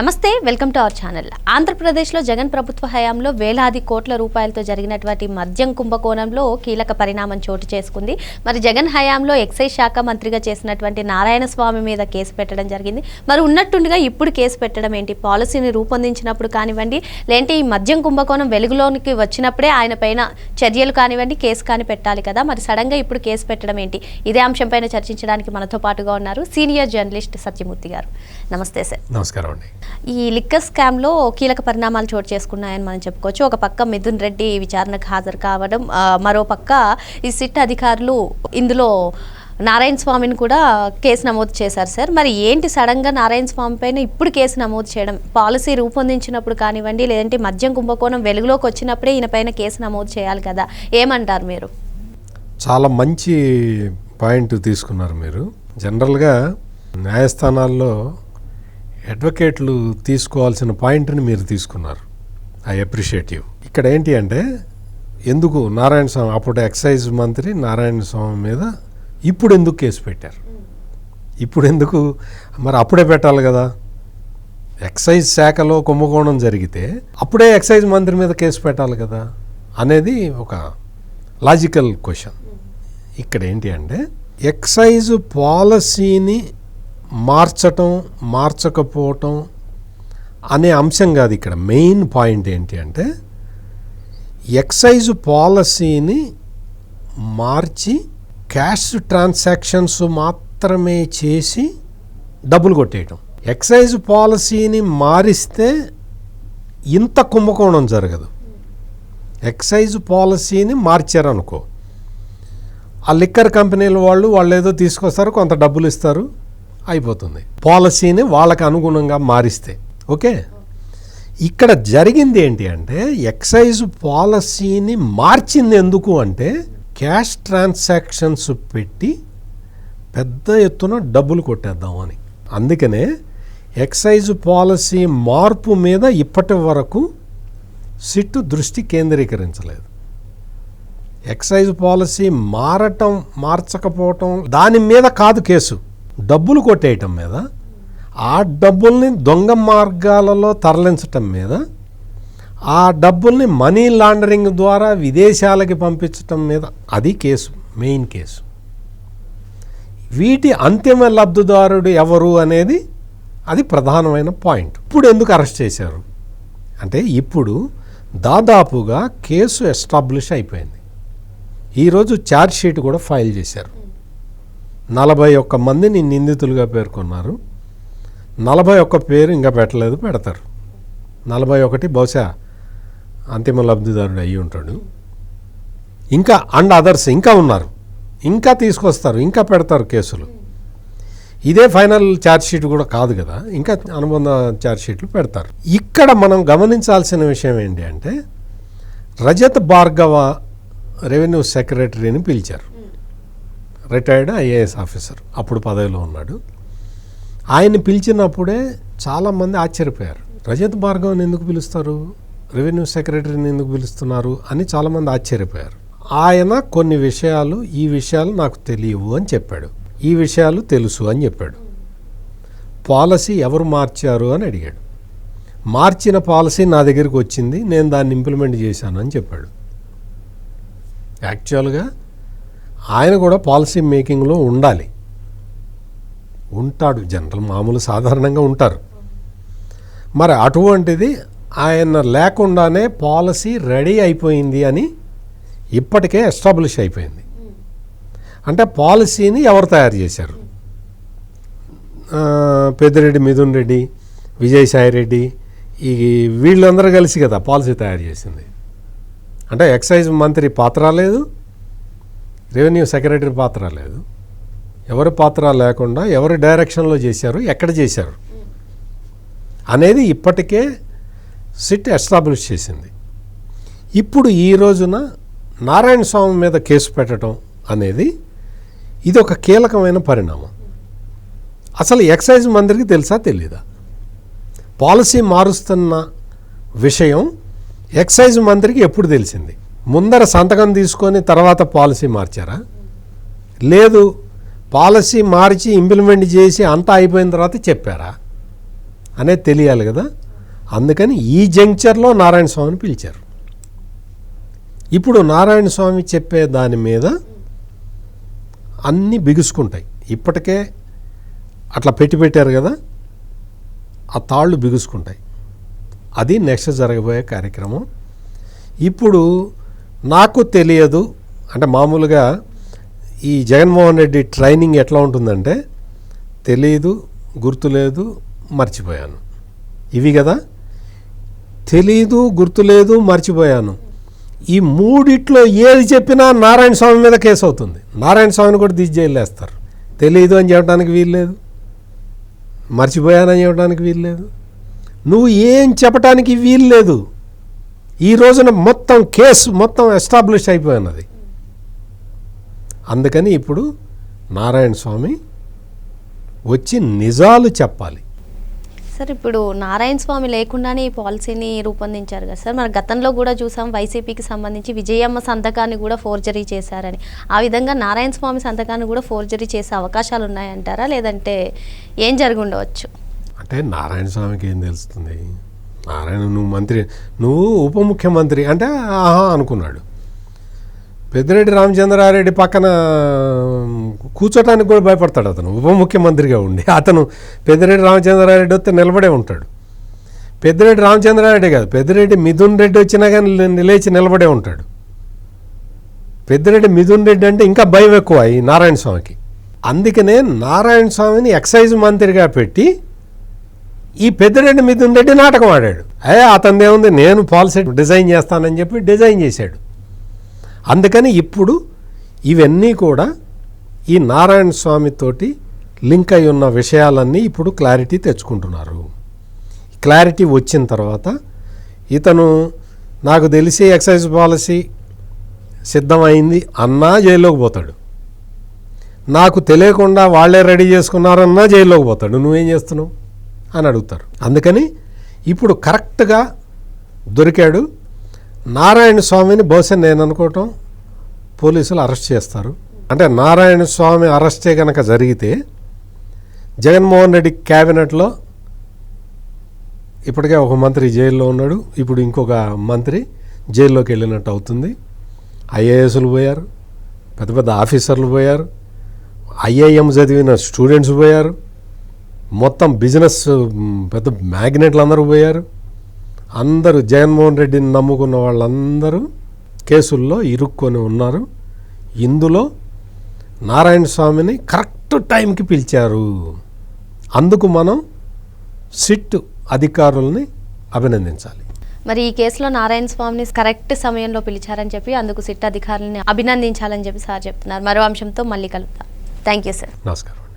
నమస్తే welcome to our channel. ఆంధ్రప్రదేశ్లో జగన్ ప్రభుత్వ హయాంలో వేలాది కోట్ల రూపాయలతో జరిగినటువంటి మద్యం కుంభకోణంలో కీలక పరిణామం చోటు చేసుకుంది. మరి జగన్ హయాంలో ఎక్సైజ్ శాఖ మంత్రిగా చేసినటువంటి నారాయణ స్వామి మీద కేసు పెట్టడం జరిగింది. మరి ఉన్నట్టుండిగా ఇప్పుడు కేసు పెట్టడం ఏంటి? పాలసీని రూపొందించినప్పుడు కానివ్వండి లేదంటే ఈ మద్యం కుంభకోణం వెలుగులోనికి వచ్చినప్పుడే ఆయన పైన చర్యలు కానివ్వండి కేసు కాని పెట్టాలి కదా. మరి సడన్గా ఇప్పుడు కేసు పెట్టడం ఏంటి? ఇదే అంశంపైన చర్చించడానికి మనతో పాటుగా ఉన్నారు సీనియర్ జర్నలిస్ట్ సత్యమూర్తి గారు. నమస్తే సార్. నమస్కారం అండి. ఈ లిక్కర్ స్కామ్లో కీలక పరిణామాలు చోటు చేసుకున్నాయని మనం చెప్పుకోవచ్చు. ఒక పక్క మిథున్ రెడ్డి విచారణకు హాజరు కావడం మరో పక్క ఈ సిట్ అధికారులు ఇందులో నారాయణ స్వామిని కూడా కేసు నమోదు చేశారు సార్. మరి ఏంటి సడన్గా నారాయణ స్వామి పైన ఇప్పుడు కేసు నమోదు చేయడం? పాలసీ రూపొందించినప్పుడు కానివ్వండి లేదంటే మద్యం కుంభకోణం వెలుగులోకి వచ్చినప్పుడే ఈయనపైన కేసు నమోదు చేయాలి కదా? ఏమంటారు మీరు? చాలా మంచి పాయింట్ తీసుకున్నారు మీరు. జనరల్గా న్యాయస్థానాల్లో అడ్వకేట్లు తీసుకోవాల్సిన పాయింట్ని మీరు తీసుకున్నారు. I appreciate you. ఇక్కడ ఏంటి అంటే ఎందుకు నారాయణ స్వామి అప్పుడు ఎక్సైజ్ మంత్రి నారాయణ స్వామి మీద ఇప్పుడు ఎందుకు కేసు పెట్టారు? ఇప్పుడు ఎందుకు? మరి అప్పుడే పెట్టాలి కదా. ఎక్సైజ్ శాఖలో కుంభకోణం జరిగితే అప్పుడే ఎక్సైజ్ మంత్రి మీద కేసు పెట్టాలి కదా అనేది ఒక లాజికల్ క్వశ్చన్. ఇక్కడ ఏంటి అంటే ఎక్సైజ్ పాలసీని మార్చటం మార్చకపోవటం అనే అంశం కాదు ఇక్కడ. మెయిన్ పాయింట్ ఏంటి అంటే ఎక్సైజ్ పాలసీని మార్చి క్యాష్ ట్రాన్సాక్షన్స్ మాత్రమే చేసి డబ్బులు కొట్టేయటం. ఎక్సైజ్ పాలసీని మారిస్తే ఇంత కుంభకోణం జరగదు. ఎక్సైజ్ పాలసీని మార్చారనుకో. ఆ లిక్కర్ కంపెనీల వాళ్ళు వాళ్ళు ఏదో తీసుకొస్తారు కొంత డబ్బులు ఇస్తారు. అయిపోతుంది. పాలసీని వాళ్ళకు అనుగుణంగా మారిస్తే ఓకే? ఇక్కడ జరిగింది ఏంటి అంటే ఎక్సైజ్ పాలసీని మార్చింది ఎందుకు అంటే క్యాష్ ట్రాన్సాక్షన్స్ పెట్టి పెద్ద ఎత్తున డబ్బులు కొట్టేద్దామని అందుకనే ఎక్సైజ్ పాలసీ మార్పు మీద ఇప్పటి వరకు సిట్టు దృష్టి కేంద్రీకరించలేదు. ఎక్సైజ్ పాలసీ మారటం మార్చకపోవటం దాని మీద కాదు కేసు. డబ్బులు కొట్టేయటం మీద ఆ డబ్బుల్ని దొంగ మార్గాలలో తరలించటం మీద ఆ డబ్బుల్ని మనీ లాండరింగ్ ద్వారా విదేశాలకి పంపించటం మీద అది కేసు మెయిన్ కేసు. వీటి అంతిమ లబ్ధిదారుడు ఎవరు అనేది అది ప్రధానమైన పాయింట్. ఇప్పుడు ఎందుకు అరెస్ట్ చేశారు? అంటే ఇప్పుడు దాదాపుగా కేసు ఎస్టాబ్లిష్ అయిపోయింది. ఈరోజు ఛార్జ్ షీట్ కూడా ఫైల్ చేశారు. నలభై ఒక్క మందిని నిందితులుగా పేర్కొన్నారు. నలభై ఒక్క పేరు ఇంకా పెట్టలేదు పెడతారు. నలభై ఒకటి బహుశా అంతిమ లబ్ధిదారుడు అయ్యి ఉంటాడు. ఇంకా అండ్ అదర్స్ ఇంకా ఉన్నారు. ఇంకా తీసుకొస్తారు ఇంకా పెడతారు కేసులు. ఇదే ఫైనల్ ఛార్జ్షీట్ కూడా కాదు కదా ఇంకా అనుబంధ ఛార్జ్షీట్లు పెడతారు. ఇక్కడ మనం గమనించాల్సిన విషయం ఏంటి అంటే రజత్ భార్గవ రెవెన్యూ సెక్రటరీని పిలిచారు. Retired IAS officer. అప్పుడు పదవిలో ఉన్నాడు. ఆయన పిలిచినప్పుడే చాలామంది ఆశ్చర్యపోయారు. రజత్ భార్గవ్ని ఎందుకు పిలుస్తారు? రెవెన్యూ సెక్రటరీని ఎందుకు పిలుస్తున్నారు? అని చాలామంది ఆశ్చర్యపోయారు. ఆయన కొన్ని విషయాలు ఈ విషయాలు నాకు తెలియవు అని చెప్పాడు. ఈ విషయాలు తెలుసు అని చెప్పాడు. పాలసీ ఎవరు మార్చారు అని అడిగాడు. మార్చిన పాలసీ నా దగ్గరికి వచ్చింది నేను దాన్ని ఇంప్లిమెంట్ చేశాను అని చెప్పాడు. యాక్చువల్గా ఆయన కూడా పాలసీ మేకింగ్లో ఉండాలి. ఉంటాడు. జనరల్ మామూలు సాధారణంగా ఉంటారు. మరి అటువంటిది ఆయన లేకుండానే పాలసీ రెడీ అయిపోయింది అని ఇప్పటికే ఎస్టాబ్లిష్ అయిపోయింది. అంటే పాలసీని ఎవరు తయారు చేశారు? పెద్దిరెడ్డి మిథున్ రెడ్డి విజయసాయి రెడ్డి ఈ వీళ్ళందరూ కలిసి కదా పాలసీ తయారు చేసింది. అంటే ఎక్సైజ్ మంత్రి పాత్ర లేదు. రెవెన్యూ సెక్రటరీ పాత్ర లేదు. ఎవరి పాత్ర లేకుండా ఎవరి డైరెక్షన్లో చేశారు ఎక్కడ చేశారు అనేది ఇప్పటికే సిట్ ఎస్టాబ్లిష్ చేసింది. ఇప్పుడు ఈ రోజున నారాయణ స్వామి మీద కేసు పెట్టడం అనేది ఇది ఒక కీలకమైన పరిణామం. అసలు ఎక్సైజ్ మంత్రికి తెలుసా తెలీదా? పాలసీ మారుస్తున్న విషయం ఎక్సైజ్ మంత్రికి ఎప్పుడు తెలిసింది? ముందర సంతకం తీసుకొని తర్వాత పాలసీ మార్చారా? లేదు. పాలసీ మార్చి ఇంప్లిమెంట్ చేసి అంతా అయిపోయిన తర్వాత చెప్పారా? అనేది తెలియాలి కదా. అందుకని ఈ జంక్చర్లో నారాయణ స్వామిని పిలిచారు. ఇప్పుడు నారాయణ స్వామి చెప్పే దాని మీద అన్నీ బిగుసుకుంటాయి. ఇప్పటికే అట్లా పెట్టి పెట్టారు కదా. ఆ తాళ్ళు బిగుసుకుంటాయి. అది నెక్స్ట్ జరగబోయే కార్యక్రమం. ఇప్పుడు నాకు తెలియదు అంటే మామూలుగా ఈ జగన్మోహన్ రెడ్డి ట్రైనింగ్ ఎట్లా ఉంటుందంటే తెలియదు గుర్తులేదు మర్చిపోయాను. ఇవి కదా? తెలీదు గుర్తులేదు మర్చిపోయాను. ఈ మూడిట్లో ఏది చెప్పినా నారాయణ స్వామి మీద కేసు అవుతుంది. నారాయణ స్వామిని కూడా తీసి జైలు తెలియదు అని చెప్పడానికి వీల్లేదు. మర్చిపోయానని చెప్పడానికి వీల్లేదు. నువ్వు ఏం చెప్పడానికి వీల్లేదు? ఈ రోజున మొత్తం కేసు మొత్తం ఎస్టాబ్లిష్ అయిపోయినది. అందుకని ఇప్పుడు నారాయణ స్వామి వచ్చి నిజాలు చెప్పాలి. సార్ ఇప్పుడు నారాయణ స్వామి లేకుండానే ఈ పాలసీని రూపొందించారు కదా సార్. మన గతంలో కూడా చూసాం వైసీపీకి సంబంధించి విజయమ్మ సంతకాన్ని కూడా ఫోర్జరీ చేశారని. ఆ విధంగా నారాయణ స్వామి సంతకాన్ని కూడా ఫోర్జరీ చేసే అవకాశాలు ఉన్నాయంటారా? లేదంటే ఏం జరిగి ఉండవచ్చు అంటే నారాయణ స్వామికి ఏం తెలుస్తుంది? నారాయణ నువ్వు మంత్రి నువ్వు ఉప ముఖ్యమంత్రి అంటే ఆహా అనుకున్నాడు. పెద్దిరెడ్డి రామచంద్రారెడ్డి పక్కన కూర్చోటానికి కూడా భయపడతాడు అతను. ఉప ముఖ్యమంత్రిగా ఉండి అతను పెద్దిరెడ్డి రామచంద్రారెడ్డి వస్తే నిలబడే ఉంటాడు. పెద్దిరెడ్డి రామచంద్రారెడ్డి కాదు పెద్దిరెడ్డి మిథున్ రెడ్డి వచ్చినా కానీ లేచి నిలబడే ఉంటాడు. పెద్దిరెడ్డి మిథున్ రెడ్డి అంటే ఇంకా భయం ఎక్కువ ఈ నారాయణ స్వామికి. అందుకనే నారాయణ స్వామిని ఎక్సైజ్ మంత్రిగా పెట్టి ఈ పెద్దిరెడ్డి మిథున్ రెడ్డి నాటకం ఆడాడు. అయ్యే అతనిదే ఏముంది? నేను పాలసీ డిజైన్ చేస్తానని చెప్పి డిజైన్ చేశాడు. అందుకని ఇప్పుడు ఇవన్నీ కూడా ఈ నారాయణ స్వామితోటి లింక్ అయి ఉన్న విషయాలన్నీ ఇప్పుడు క్లారిటీ తెచ్చుకుంటున్నారు. క్లారిటీ వచ్చిన తర్వాత ఇతను నాకు తెలిసి ఎక్సైజ్ పాలసీ సిద్ధమైంది అన్నా జైల్లోకి పోతాడు. నాకు తెలియకుండా వాళ్ళే రెడీ చేసుకున్నారన్నా జైల్లోకి పోతాడు. నువ్వేం చేస్తున్నావు? అని అడుగుతారు. అందుకని ఇప్పుడు కరెక్ట్గా దొరికాడు. నారాయణ స్వామిని బహుశా నేను అనుకోవటం పోలీసులు అరెస్ట్ చేస్తారు. అంటే నారాయణ స్వామి అరెస్టే కనుక జరిగితే జగన్మోహన్ రెడ్డి క్యాబినెట్లో ఇప్పటికే ఒక మంత్రి జైల్లో ఉన్నాడు. ఇప్పుడు ఇంకొక మంత్రి జైల్లోకి వెళ్ళినట్టు అవుతుంది. ఐఏఎస్లు పోయారు. పెద్ద పెద్ద ఆఫీసర్లు పోయారు. ఐఐఎం చదివిన స్టూడెంట్స్ పోయారు. మొత్తం బిజినెస్ పెద్ద మ్యాగ్నెట్లు అందరూ పోయారు. అందరూ జగన్మోహన్ రెడ్డిని నమ్ముకున్న వాళ్ళందరూ కేసుల్లో ఇరుక్కొని ఉన్నారు. ఇందులో నారాయణ స్వామిని కరెక్ట్ టైంకి పిలిచారు. అందుకు మనం సిట్ అధికారుల్ని అభినందించాలి. మరి ఈ కేసులో నారాయణ స్వామిని కరెక్ట్ సమయంలో పిలిచారని చెప్పి అందుకు సిట్ అధికారులని అభినందించాలని చెప్పి సార్ చెప్తున్నారు. మరో అంశంతో మళ్ళీ కలుద్దాం. Thank you sir. నమస్కారం.